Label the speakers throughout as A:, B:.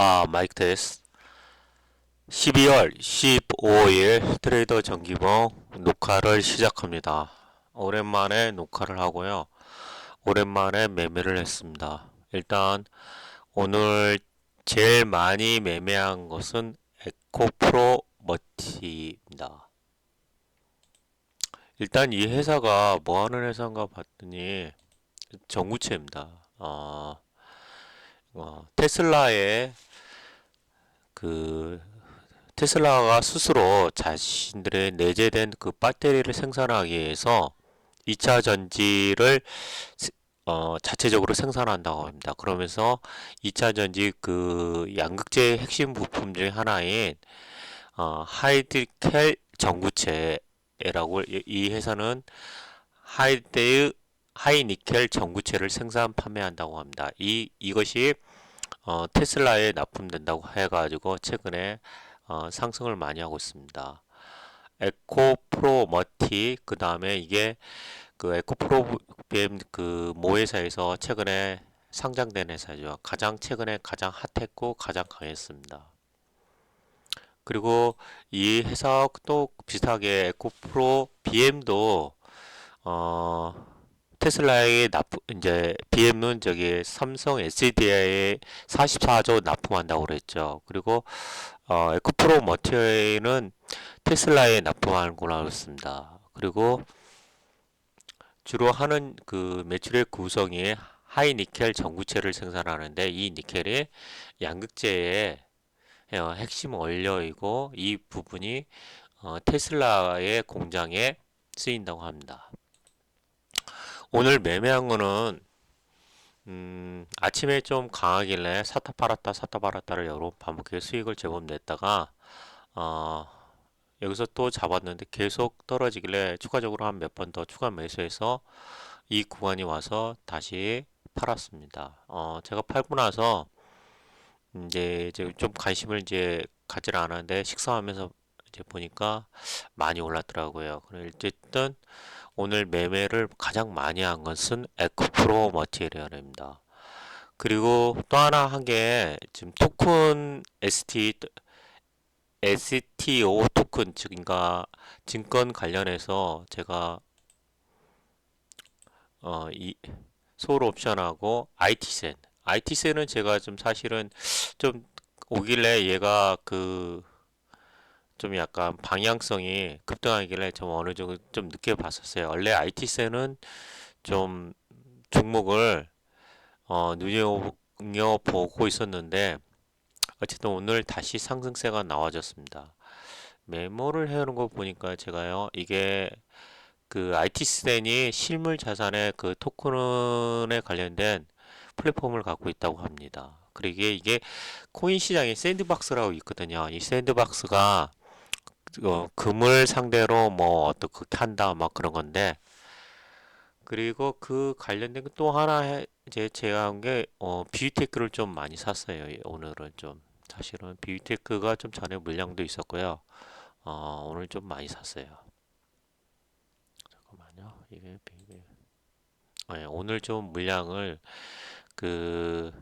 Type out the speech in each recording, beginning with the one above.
A: 아, 마이크 테스트. 12월 15일 트레이더 정기봉 녹화를 시작합니다. 오랜만에 녹화를 하고요. 오랜만에 매매를 했습니다. 일단 오늘 제일 많이 매매한 것은 에코프로 머티입니다. 일단 이 회사가 뭐 하는 회사인가 봤더니 전구체입니다. 어, 어, 테슬라의 그 테슬라가 스스로 자신들의 내재된 그 배터리를 생산하기 위해서 2차 전지를 세- 어, 자체적으로 생산한다고 합니다. 그러면서 2차 전지 그 양극재의 핵심 부품 중에 하나인 어, 하이드켈 전구체라고 이- 이 회사는 하이데이 하이니켈 전구체를 생산 판매한다고 합니다. 이 이것이 어, 테슬라에 납품된다고 해가지고 최근에 어, 상승을 많이 하고 있습니다. 에코 프로 머티 그 다음에 이게 그 에코 프로 BM 그 모회사에서 최근에 상장된 회사죠. 가장 최근에 가장 핫했고 가장 강했습니다. 그리고 이 회사 또 비슷하게 에코 프로 BM도 어 테슬라에 납품 이제 BM은 저기 삼성 SDI에 44조 납품한다고 그랬죠. 그리고 어, 에코프로 머티어는 테슬라에 납품하는 걸로 알고 있습니다. 그리고 주로 하는 그 매출의 구성이 하이 니켈 전구체를 생산하는데 이 니켈이 양극재의 어, 핵심 원료이고 이 부분이 어, 테슬라의 공장에 쓰인다고 합니다. 오늘 매매한 거는 음, 아침에 좀 강하길래 샀다 팔았다 샀다 팔았다를 여러 번 반복해서 수익을 제법 냈다가 어, 여기서 또 잡았는데 계속 떨어지길래 추가적으로 한 몇 번 더 추가 매수해서 이 구간이 와서 다시 팔았습니다. 어, 제가 팔고 나서 이제 좀 관심을 이제 가지 않았는데 식사하면서 이제 보니까 많이 올랐더라고요. 그래 어쨌든 오늘 매매를 가장 많이 한 것은 에코프로 머티리얼입니다. 그리고 또 하나 한 게 지금 토큰 ST STO 토큰 즉 그러니까 증권 관련해서 제가 어이 소울 옵션하고 IT센 IT센은 제가 좀 사실은 좀 오길래 얘가 그 좀 약간 방향성이 급등하길래 좀 어느 정도 좀 늦게 봤었어요. 원래 IT센은 좀 종목을 어, 눈여보고 있었는데 어쨌든 오늘 다시 상승세가 나와졌습니다. 메모를 해오는 거 보니까 제가요 이게 그 IT센이 실물 자산의 그 토큰에 관련된 플랫폼을 갖고 있다고 합니다. 그리고 이게 코인 시장에 샌드박스라고 있거든요. 이 샌드박스가 어, 금을 상대로 뭐 어떻게 한다 막 그런 건데 그리고 그 관련된 거또 하나 해, 이제 제가 한 게 어, 비유테크를 좀 많이 샀어요. 이- 오늘은 좀 사실은 비유테크가 좀 전에 물량도 있었고요. 어, 오늘 좀 많이 샀어요. 잠깐만요. 이게 비- 네, 오늘 좀 물량을 그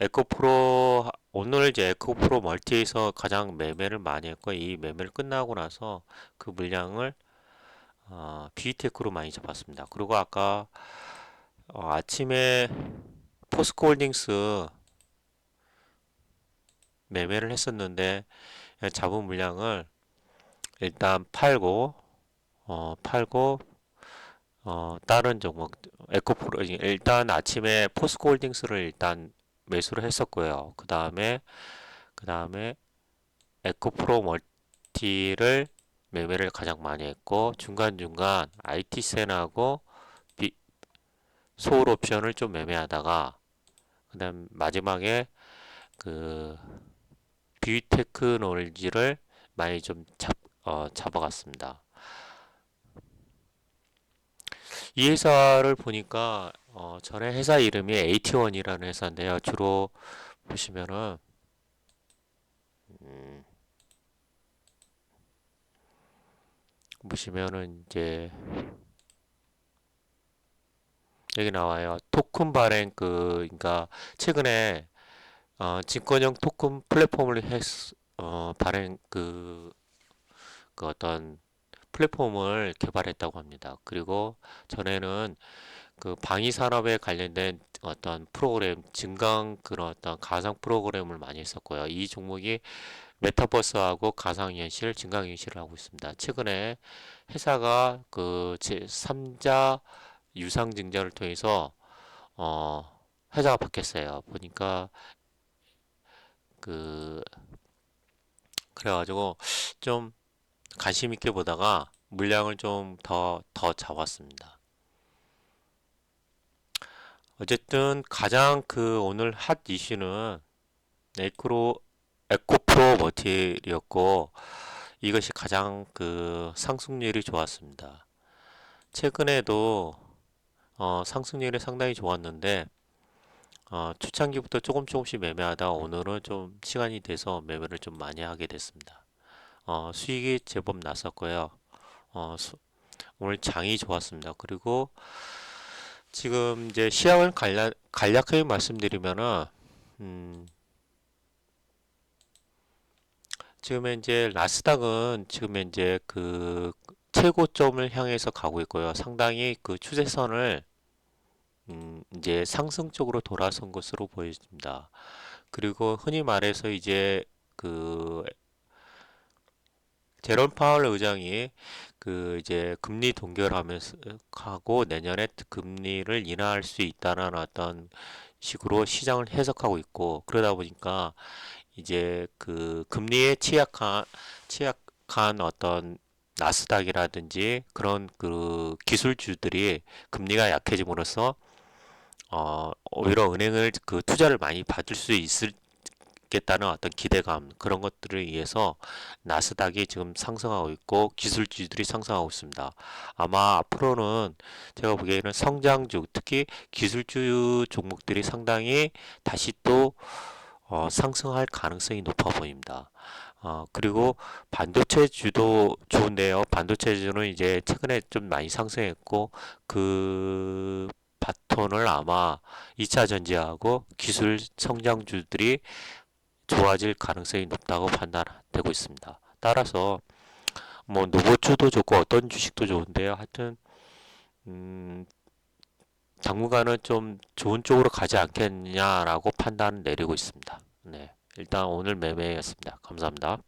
A: 에코프로 하- 오늘 이제 에코 프로 멀티에서 가장 매매를 많이 했고 이 매매를 끝나고 나서 그 물량을 어, 비테크로 많이 잡았습니다. 그리고 아까 어, 아침에 포스코홀딩스 매매를 했었는데 잡은 물량을 일단 팔고 어, 팔고 어, 다른 종목 에코프로 일단 아침에 포스코홀딩스를 일단 매수를 했었고요. 그 다음에 그 다음에 에코프로 멀티를 매매를 가장 많이 했고 중간중간 IT센하고 비, 소울 옵션을 좀 매매하다가 그 다음 마지막에 그 비테크놀지를 많이 좀 잡, 어, 잡아갔습니다. 이 회사를 보니까 어, 전에 회사 이름이 AT1이라는 회사인데요. 주로 보시면은 음, 보시면은 이제 여기 나와요. 토큰 발행 그 그러니까 최근에 어, 증권형 토큰 플랫폼을 했, 어, 발행 그, 그 어떤 플랫폼을 개발했다고 합니다. 그리고 전에는 그 방위 산업에 관련된 어떤 프로그램, 증강 그런 어떤 가상 프로그램을 많이 했었고요. 이 종목이 메타버스하고 가상현실, 증강현실을 하고 있습니다. 최근에 회사가 그 제3자 유상증자를 통해서 어, 회사가 바뀌었어요. 보니까 그 그래가지고 좀 관심 있게 보다가 물량을 좀 더더 잡았습니다. 어쨌든 가장 그 오늘 핫 이슈는 에코로 에코프로 머티리였고 이것이 가장 그 상승률이 좋았습니다. 최근에도 어, 상승률이 상당히 좋았는데 어, 초창기부터 조금 조금씩 매매하다 오늘은 좀 시간이 돼서 매매를 좀 많이 하게 됐습니다. 어, 수익이 제법 났었고요. 어, 수- 오늘 장이 좋았습니다. 그리고 지금 이제 시황을 간략, 간략하게 말씀드리면은 음, 지금 이제 나스닥은 지금 이제 그 최고점을 향해서 가고 있고요. 상당히 그 추세선을 음, 이제 상승적으로 돌아선 것으로 보여집니다. 그리고 흔히 말해서 이제 그 제롬 파월 의장이 그 이제 금리 동결하면서 하고 내년에 금리를 인하할 수 있다는 어떤 식으로 시장을 해석하고 있고 그러다 보니까 이제 그 금리에 취약한 취약한 어떤 나스닥이라든지 그런 그 기술주들이 금리가 약해짐으로써 어 오히려 은행을 그 투자를 많이 받을 수 있 겠다는 어떤 기대감 그런 것들을 위해서 나스닥이 지금 상승하고 있고 기술주들이 상승하고 있습니다. 아마 앞으로는 제가 보기에는 성장주 특히 기술주 종목들이 상당히 다시 또 어, 상승할 가능성이 높아 보입니다. 어, 그리고 반도체 주도 좋은데요. 반도체 주는 이제 최근에 좀 많이 상승했고 그 바톤을 아마 2차 전지하고 기술 성장주들이 좋아질 가능성이 높다고 판단되고 있습니다. 따라서 뭐 노보주도 좋고 어떤 주식도 좋은데요. 하여튼 음, 당분간은 좀 좋은 쪽으로 가지 않겠냐라고 판단 내리고 있습니다. 네. 일단 오늘 매매였습니다. 감사합니다.